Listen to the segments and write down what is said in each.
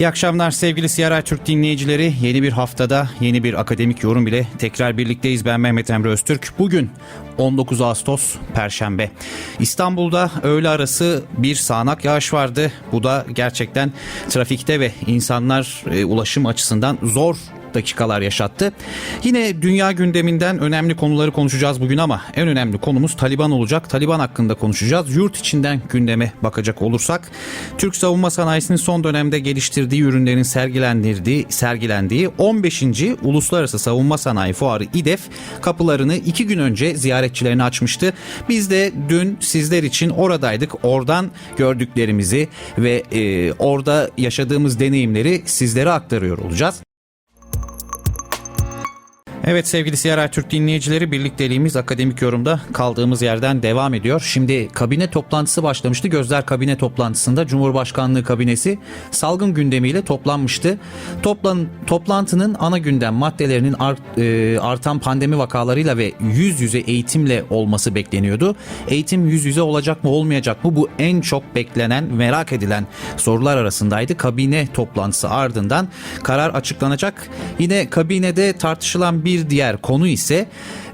İyi akşamlar sevgili CRI Türk dinleyicileri. Yeni bir haftada yeni bir akademik yorum ile tekrar birlikteyiz. Ben Mehmet Emre Öztürk. Bugün 19 Ağustos Perşembe. İstanbul'da öğle arası bir sağanak yağış vardı. Bu da gerçekten trafikte ve insanlar e, ulaşım açısından zor dakikalar yaşattı. Yine dünya gündeminden önemli konuları konuşacağız bugün ama en önemli konumuz Taliban olacak. Taliban hakkında konuşacağız. Yurt içinden gündeme bakacak olursak Türk savunma sanayisinin son dönemde geliştirdiği ürünlerin sergilendirdiği, sergilendiği 15. Uluslararası Savunma Sanayi Fuarı İDEF kapılarını iki gün önce ziyaretçilerine açmıştı. Biz de dün sizler için oradaydık. Oradan gördüklerimizi ve e, orada yaşadığımız deneyimleri sizlere aktarıyor olacağız. Evet sevgili CRI Türk dinleyicileri birlikteliğimiz akademik yorumda kaldığımız yerden devam ediyor. Şimdi kabine toplantısı başlamıştı. Gözler kabine toplantısında Cumhurbaşkanlığı kabinesi salgın gündemiyle toplanmıştı. Toplan, toplantının ana gündem maddelerinin art, e, artan pandemi vakalarıyla ve yüz yüze eğitimle olması bekleniyordu. Eğitim yüz yüze olacak mı olmayacak mı bu en çok beklenen merak edilen sorular arasındaydı. Kabine toplantısı ardından karar açıklanacak. Yine kabinede tartışılan bir diğer konu ise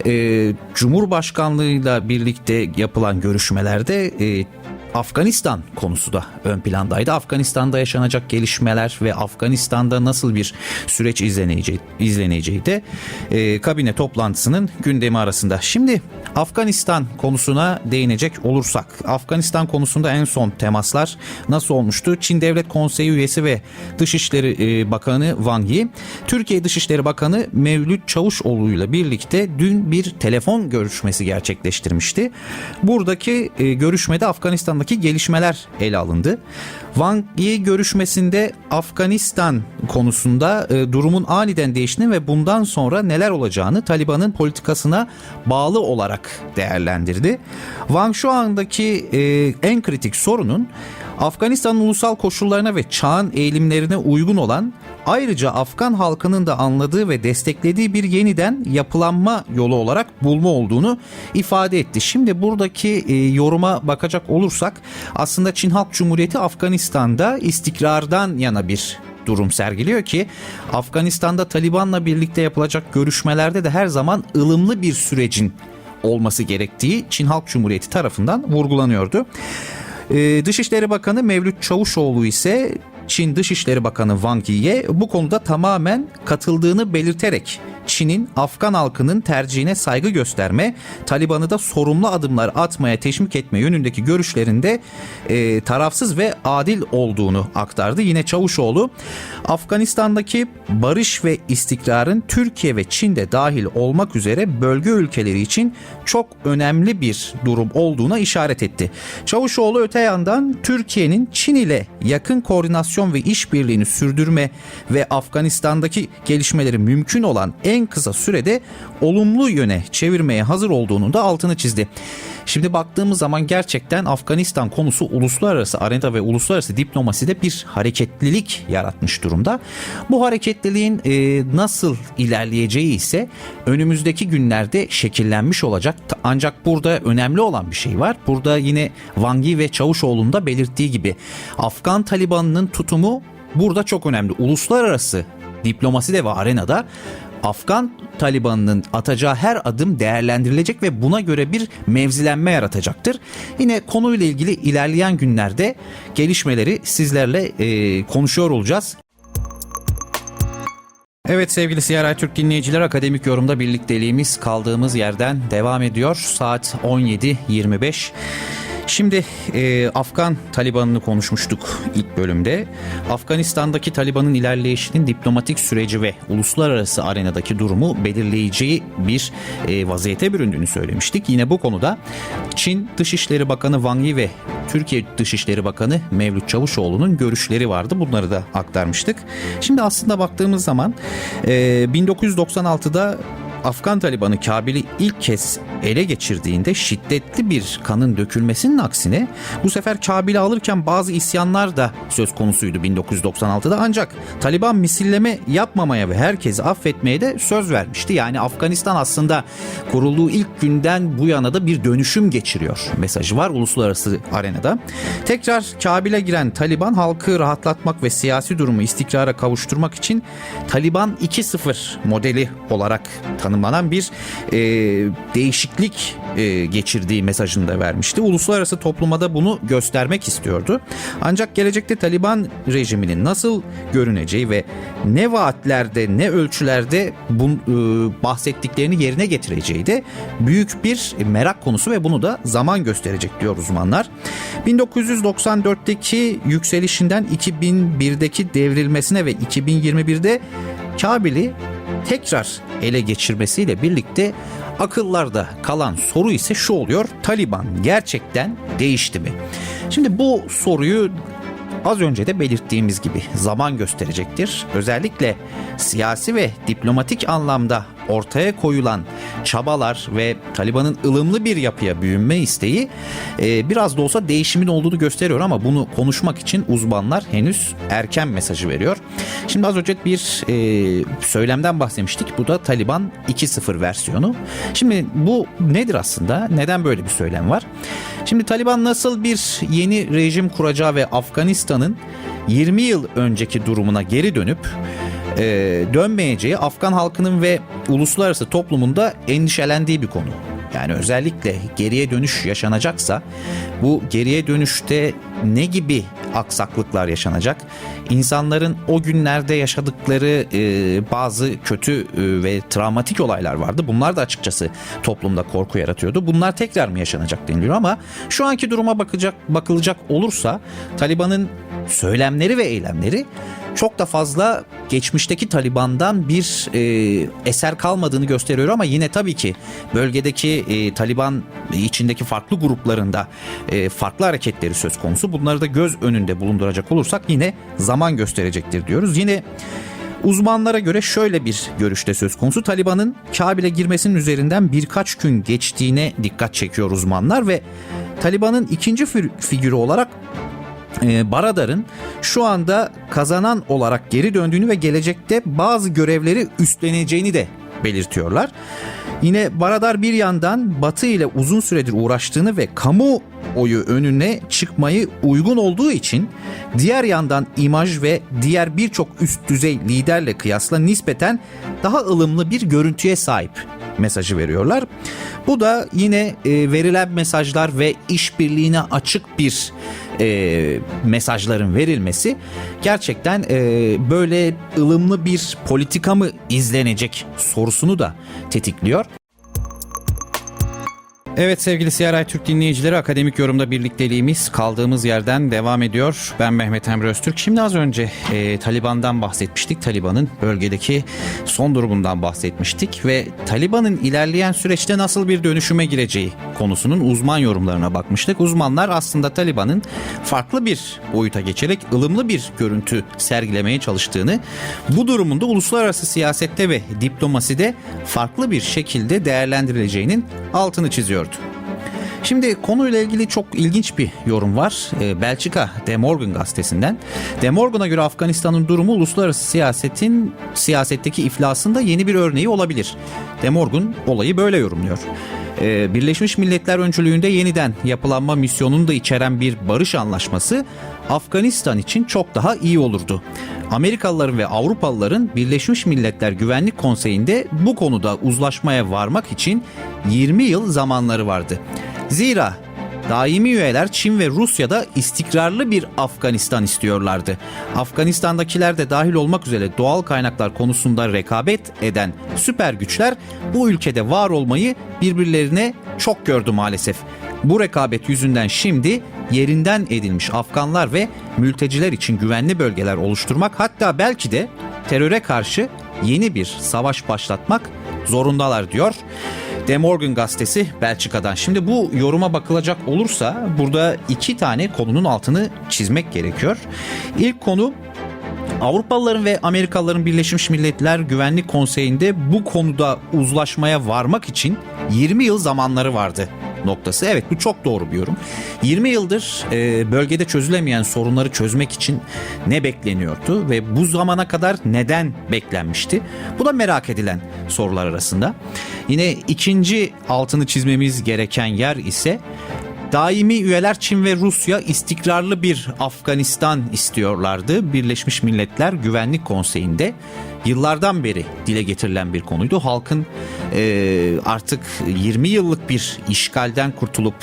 e, Cumhurbaşkanlığıyla birlikte yapılan görüşmelerde e, Afganistan konusu da ön plandaydı. Afganistan'da yaşanacak gelişmeler ve Afganistan'da nasıl bir süreç izleneceği, izleneceği de e, kabine toplantısının gündemi arasında. Şimdi Afganistan konusuna değinecek olursak, Afganistan konusunda en son temaslar nasıl olmuştu? Çin Devlet Konseyi üyesi ve Dışişleri e, Bakanı Wang Yi, Türkiye Dışişleri Bakanı Mevlüt Çavuşoğlu ile birlikte dün bir telefon görüşmesi gerçekleştirmişti. Buradaki e, görüşmede Afganistan'daki gelişmeler ele alındı. Wang Yi görüşmesinde Afganistan konusunda e, durumun aniden değiştiğini ve bundan sonra neler olacağını Taliban'ın politikasına bağlı olarak değerlendirdi. Wang şu andaki e, en kritik sorunun Afganistan'ın ulusal koşullarına ve çağın eğilimlerine uygun olan ayrıca Afgan halkının da anladığı ve desteklediği bir yeniden yapılanma yolu olarak bulma olduğunu ifade etti. Şimdi buradaki e, yoruma bakacak olursak aslında Çin Halk Cumhuriyeti Afganistan'da istikrardan yana bir durum sergiliyor ki Afganistan'da Taliban'la birlikte yapılacak görüşmelerde de her zaman ılımlı bir sürecin olması gerektiği Çin Halk Cumhuriyeti tarafından vurgulanıyordu. Ee, Dışişleri Bakanı Mevlüt Çavuşoğlu ise Çin Dışişleri Bakanı Wang Yi'ye bu konuda tamamen katıldığını belirterek Çin'in Afgan halkının tercihine saygı gösterme, Taliban'ı da sorumlu adımlar atmaya teşvik etme yönündeki görüşlerinde e, tarafsız ve adil olduğunu aktardı. Yine Çavuşoğlu Afganistan'daki barış ve istikrarın Türkiye ve Çin'de dahil olmak üzere bölge ülkeleri için çok önemli bir durum olduğuna işaret etti. Çavuşoğlu öte yandan Türkiye'nin Çin ile yakın koordinasyon ve işbirliğini sürdürme ve Afganistan'daki gelişmeleri mümkün olan en kısa sürede olumlu yöne çevirmeye hazır olduğunu da altını çizdi. Şimdi baktığımız zaman gerçekten Afganistan konusu uluslararası arena ve uluslararası diplomaside bir hareketlilik yaratmış durumda. Bu hareketliliğin e, nasıl ilerleyeceği ise önümüzdeki günlerde şekillenmiş olacak. Ancak burada önemli olan bir şey var. Burada yine Wang Yi ve Çavuşoğlu'nun da belirttiği gibi Afgan Taliban'ının tutumu burada çok önemli. Uluslararası diplomasi de ve arenada Afgan Taliban'ın atacağı her adım değerlendirilecek ve buna göre bir mevzilenme yaratacaktır. Yine konuyla ilgili ilerleyen günlerde gelişmeleri sizlerle e, konuşuyor olacağız. Evet sevgili CRI Türk dinleyiciler akademik yorumda birlikteliğimiz kaldığımız yerden devam ediyor. Saat 17.25. Şimdi e, Afgan Taliban'ını konuşmuştuk ilk bölümde. Afganistan'daki Taliban'ın ilerleyişinin diplomatik süreci ve uluslararası arenadaki durumu belirleyeceği bir e, vaziyete büründüğünü söylemiştik. Yine bu konuda Çin Dışişleri Bakanı Wang Yi ve Türkiye Dışişleri Bakanı Mevlüt Çavuşoğlu'nun görüşleri vardı. Bunları da aktarmıştık. Şimdi aslında baktığımız zaman e, 1996'da Afgan Talibanı Kabil'i ilk kez ele geçirdiğinde şiddetli bir kanın dökülmesinin aksine bu sefer Kabil'i alırken bazı isyanlar da söz konusuydu 1996'da ancak Taliban misilleme yapmamaya ve herkesi affetmeye de söz vermişti. Yani Afganistan aslında kurulduğu ilk günden bu yana da bir dönüşüm geçiriyor mesajı var uluslararası arenada. Tekrar Kabil'e giren Taliban halkı rahatlatmak ve siyasi durumu istikrara kavuşturmak için Taliban 2.0 modeli olarak tanımlanan bir e, değişiklik e, geçirdiği mesajını da vermişti. Uluslararası topluma da bunu göstermek istiyordu. Ancak gelecekte Taliban rejiminin nasıl görüneceği ve ne vaatlerde ne ölçülerde bu, e, bahsettiklerini yerine getireceği de büyük bir merak konusu ve bunu da zaman gösterecek diyor uzmanlar. 1994'teki yükselişinden 2001'deki devrilmesine ve 2021'de Kabil'i tekrar ele geçirmesiyle birlikte akıllarda kalan soru ise şu oluyor. Taliban gerçekten değişti mi? Şimdi bu soruyu Az önce de belirttiğimiz gibi zaman gösterecektir. Özellikle siyasi ve diplomatik anlamda ortaya koyulan çabalar ve Taliban'ın ılımlı bir yapıya bürünme isteği e, biraz da olsa değişimin olduğunu gösteriyor ama bunu konuşmak için uzmanlar henüz erken mesajı veriyor. Şimdi az önce bir e, söylemden bahsetmiştik. Bu da Taliban 2.0 versiyonu. Şimdi bu nedir aslında? Neden böyle bir söylem var? Şimdi Taliban nasıl bir yeni rejim kuracağı ve Afganistan'ın 20 yıl önceki durumuna geri dönüp e, dönmeyeceği Afgan halkının ve uluslararası toplumunda endişelendiği bir konu. Yani özellikle geriye dönüş yaşanacaksa bu geriye dönüşte ne gibi aksaklıklar yaşanacak? İnsanların o günlerde yaşadıkları e, bazı kötü e, ve travmatik olaylar vardı. Bunlar da açıkçası toplumda korku yaratıyordu. Bunlar tekrar mı yaşanacak deniliyor ama şu anki duruma bakacak bakılacak olursa Taliban'ın söylemleri ve eylemleri çok da fazla geçmişteki Taliban'dan bir e, eser kalmadığını gösteriyor ama yine tabii ki bölgedeki e, Taliban içindeki farklı gruplarında e, farklı hareketleri söz konusu. Bunları da göz önünde bulunduracak olursak yine zaman gösterecektir diyoruz. Yine Uzmanlara göre şöyle bir görüşte söz konusu. Taliban'ın Kabil'e girmesinin üzerinden birkaç gün geçtiğine dikkat çekiyor uzmanlar ve Taliban'ın ikinci figürü olarak e, Baradar'ın şu anda kazanan olarak geri döndüğünü ve gelecekte bazı görevleri üstleneceğini de belirtiyorlar. Yine Baradar bir yandan Batı ile uzun süredir uğraştığını ve kamu oyu önüne çıkmayı uygun olduğu için diğer yandan imaj ve diğer birçok üst düzey liderle kıyasla nispeten daha ılımlı bir görüntüye sahip mesajı veriyorlar. Bu da yine e, verilen mesajlar ve işbirliğine açık bir e, mesajların verilmesi gerçekten e, böyle ılımlı bir politika mı izlenecek sorusunu da tetikliyor. Evet sevgili CRI Türk dinleyicileri akademik yorumda birlikteliğimiz kaldığımız yerden devam ediyor. Ben Mehmet Emre Öztürk. Şimdi az önce e, Taliban'dan bahsetmiştik. Taliban'ın bölgedeki son durumundan bahsetmiştik ve Taliban'ın ilerleyen süreçte nasıl bir dönüşüme gireceği konusunun uzman yorumlarına bakmıştık. Uzmanlar aslında Taliban'ın farklı bir boyuta geçerek ılımlı bir görüntü sergilemeye çalıştığını, bu durumun da uluslararası siyasette ve diplomaside farklı bir şekilde değerlendirileceğinin altını çiziyordu. Şimdi konuyla ilgili çok ilginç bir yorum var. Ee, Belçika De Morgan gazetesinden. De Morgan'a göre Afganistan'ın durumu uluslararası siyasetin siyasetteki iflasında yeni bir örneği olabilir. De Morgan olayı böyle yorumluyor. Ee, Birleşmiş Milletler öncülüğünde yeniden yapılanma misyonunu da içeren bir barış anlaşması Afganistan için çok daha iyi olurdu. Amerikalıların ve Avrupalıların Birleşmiş Milletler Güvenlik Konseyi'nde bu konuda uzlaşmaya varmak için 20 yıl zamanları vardı. Zira daimi üyeler Çin ve Rusya'da istikrarlı bir Afganistan istiyorlardı. Afganistan'dakiler de dahil olmak üzere doğal kaynaklar konusunda rekabet eden süper güçler bu ülkede var olmayı birbirlerine çok gördü maalesef. Bu rekabet yüzünden şimdi yerinden edilmiş Afganlar ve mülteciler için güvenli bölgeler oluşturmak hatta belki de teröre karşı yeni bir savaş başlatmak zorundalar diyor. De Morgan gazetesi Belçika'dan. Şimdi bu yoruma bakılacak olursa burada iki tane konunun altını çizmek gerekiyor. İlk konu Avrupalıların ve Amerikalıların Birleşmiş Milletler Güvenlik Konseyi'nde bu konuda uzlaşmaya varmak için 20 yıl zamanları vardı noktası. Evet bu çok doğru bir yorum. 20 yıldır e, bölgede çözülemeyen sorunları çözmek için ne bekleniyordu ve bu zamana kadar neden beklenmişti? Bu da merak edilen sorular arasında. Yine ikinci altını çizmemiz gereken yer ise Daimi üyeler Çin ve Rusya istikrarlı bir Afganistan istiyorlardı. Birleşmiş Milletler Güvenlik Konseyi'nde yıllardan beri dile getirilen bir konuydu. Halkın e, artık 20 yıllık bir işgalden kurtulup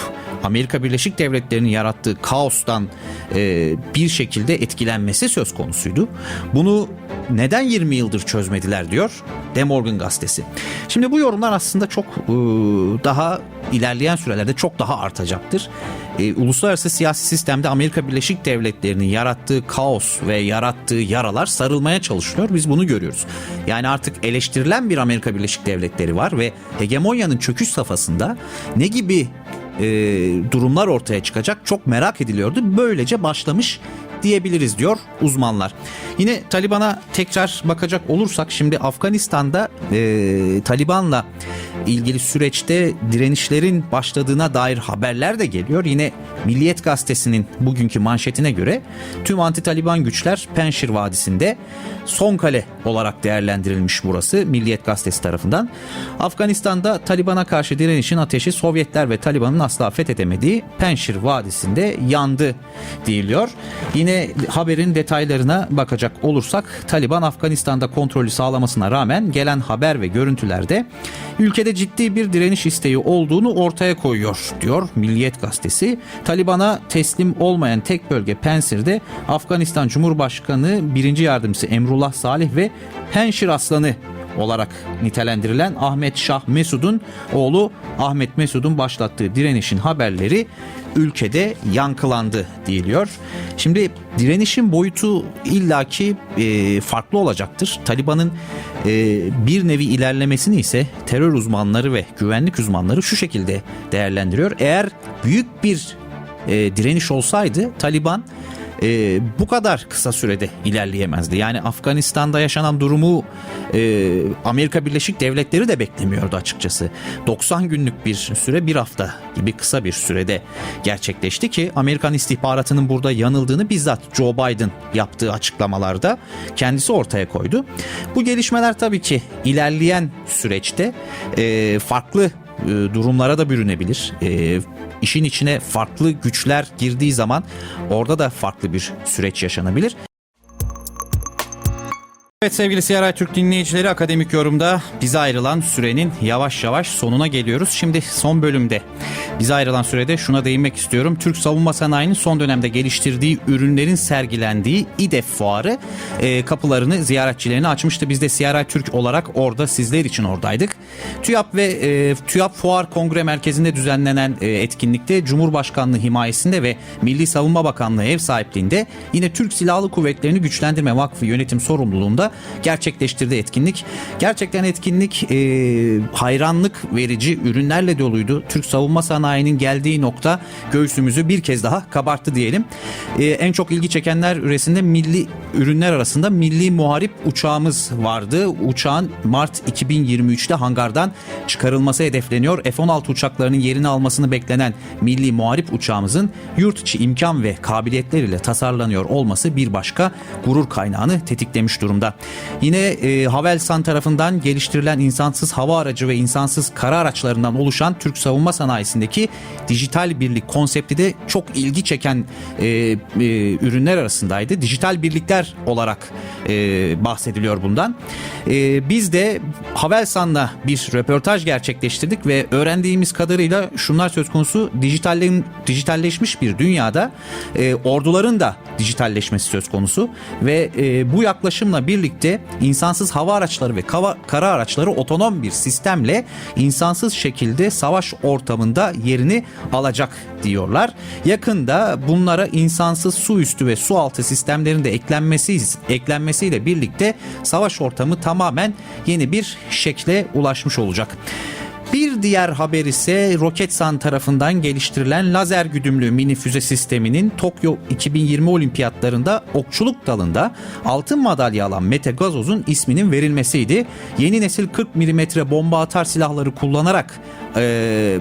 Amerika Birleşik Devletleri'nin yarattığı kaostan e, bir şekilde etkilenmesi söz konusuydu. Bunu neden 20 yıldır çözmediler diyor De Morgan gazetesi. Şimdi bu yorumlar aslında çok e, daha ilerleyen sürelerde çok daha artacaktır. E, uluslararası siyasi sistemde Amerika Birleşik Devletleri'nin yarattığı kaos ve yarattığı yaralar sarılmaya çalışılıyor. Biz bunu görüyoruz. Yani artık eleştirilen bir Amerika Birleşik Devletleri var ve hegemonyanın çöküş safhasında ne gibi e, durumlar ortaya çıkacak çok merak ediliyordu. Böylece başlamış diyebiliriz diyor uzmanlar. Yine Taliban'a tekrar bakacak olursak şimdi Afganistan'da e, Taliban'la ilgili süreçte direnişlerin başladığına dair haberler de geliyor. Yine Milliyet Gazetesi'nin bugünkü manşetine göre tüm anti-Taliban güçler Penşir Vadisi'nde son kale olarak değerlendirilmiş burası Milliyet Gazetesi tarafından. Afganistan'da Taliban'a karşı direnişin ateşi Sovyetler ve Taliban'ın asla fethedemediği Penşir Vadisi'nde yandı deyiliyor. Yine haberin detaylarına bakacak olursak Taliban Afganistan'da kontrolü sağlamasına rağmen gelen haber ve görüntülerde ülkede ciddi bir direniş isteği olduğunu ortaya koyuyor diyor Milliyet Gazetesi. Taliban'a teslim olmayan tek bölge Pensir'de Afganistan Cumhurbaşkanı 1. Yardımcısı Emrullah Salih ve Penşir Aslanı olarak nitelendirilen Ahmet Şah Mesud'un oğlu Ahmet Mesud'un başlattığı direnişin haberleri ülkede yankılandı diyiliyor. Şimdi direnişin boyutu illaki e, farklı olacaktır. Taliban'ın e, bir nevi ilerlemesini ise terör uzmanları ve güvenlik uzmanları şu şekilde değerlendiriyor. Eğer büyük bir e, direniş olsaydı Taliban e, bu kadar kısa sürede ilerleyemezdi. Yani Afganistan'da yaşanan durumu e, Amerika Birleşik Devletleri de beklemiyordu açıkçası. 90 günlük bir süre bir hafta gibi kısa bir sürede gerçekleşti ki Amerikan istihbaratının burada yanıldığını bizzat Joe Biden yaptığı açıklamalarda kendisi ortaya koydu. Bu gelişmeler tabii ki ilerleyen süreçte e, farklı e, durumlara da bürünebilir. E, işin içine farklı güçler girdiği zaman orada da farklı bir süreç yaşanabilir. Evet sevgili CRI Türk dinleyicileri akademik yorumda bize ayrılan sürenin yavaş yavaş sonuna geliyoruz. Şimdi son bölümde bize ayrılan sürede şuna değinmek istiyorum. Türk savunma sanayinin son dönemde geliştirdiği ürünlerin sergilendiği İDEF fuarı e, kapılarını ziyaretçilerine açmıştı. Biz de CRI Türk olarak orada sizler için oradaydık. TÜYAP ve e, TÜYAP Fuar Kongre Merkezi'nde düzenlenen e, etkinlikte Cumhurbaşkanlığı himayesinde ve Milli Savunma Bakanlığı ev sahipliğinde yine Türk Silahlı Kuvvetleri'ni Güçlendirme Vakfı yönetim sorumluluğunda gerçekleştirdiği etkinlik. Gerçekten etkinlik e, hayranlık verici ürünlerle doluydu. Türk savunma sanayinin geldiği nokta göğsümüzü bir kez daha kabarttı diyelim. E, en çok ilgi çekenler üresinde milli ürünler arasında milli muharip uçağımız vardı. Uçağın Mart 2023'te hangardan çıkarılması hedefleniyor. F-16 uçaklarının yerini almasını beklenen milli muharip uçağımızın yurt içi imkan ve kabiliyetleriyle tasarlanıyor olması bir başka gurur kaynağını tetiklemiş durumda. Yine e, Havelsan tarafından geliştirilen insansız hava aracı ve insansız kara araçlarından oluşan Türk savunma sanayisindeki dijital birlik konsepti de çok ilgi çeken e, e, ürünler arasındaydı. Dijital birlikler olarak e, bahsediliyor bundan. E, biz de Havelsan'la bir röportaj gerçekleştirdik ve öğrendiğimiz kadarıyla şunlar söz konusu dijitallerin dijitalleşmiş bir dünyada e, orduların da dijitalleşmesi söz konusu ve e, bu yaklaşımla birlikte insansız hava araçları ve kava, kara araçları otonom bir sistemle insansız şekilde savaş ortamında yerini alacak diyorlar. Yakında bunlara insansız su üstü ve su altı sistemlerinde eklenmesi eklenmesiyle birlikte savaş ortamı tamamen yeni bir şekle ulaşmış olacak. Bir diğer haber ise Roketsan tarafından geliştirilen lazer güdümlü mini füze sisteminin Tokyo 2020 olimpiyatlarında okçuluk dalında altın madalya alan Mete Gazoz'un isminin verilmesiydi. Yeni nesil 40 mm bomba atar silahları kullanarak eee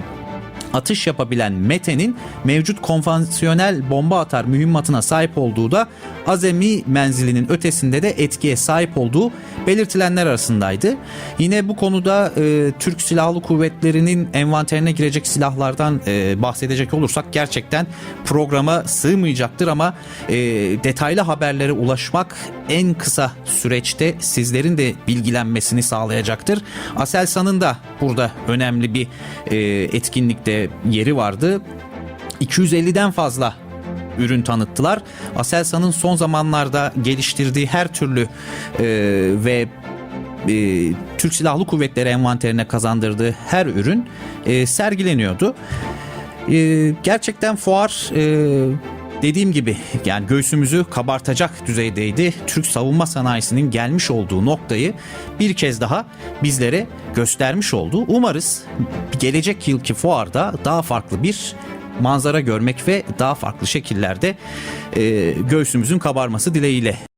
atış yapabilen Mete'nin mevcut konvansiyonel bomba atar mühimmatına sahip olduğu da azami menzilinin ötesinde de etkiye sahip olduğu belirtilenler arasındaydı. Yine bu konuda e, Türk Silahlı Kuvvetleri'nin envanterine girecek silahlardan e, bahsedecek olursak gerçekten programa sığmayacaktır ama e, detaylı haberlere ulaşmak en kısa süreçte sizlerin de bilgilenmesini sağlayacaktır. Aselsan'ın da burada önemli bir e, etkinlikte yeri vardı. 250'den fazla ürün tanıttılar. Aselsan'ın son zamanlarda geliştirdiği her türlü e, ve e, Türk Silahlı Kuvvetleri envanterine kazandırdığı her ürün e, sergileniyordu. E, gerçekten fuar e, dediğim gibi yani göğsümüzü kabartacak düzeydeydi. Türk savunma sanayisinin gelmiş olduğu noktayı bir kez daha bizlere göstermiş oldu. Umarız gelecek yılki fuarda daha farklı bir manzara görmek ve daha farklı şekillerde e, göğsümüzün kabarması dileğiyle.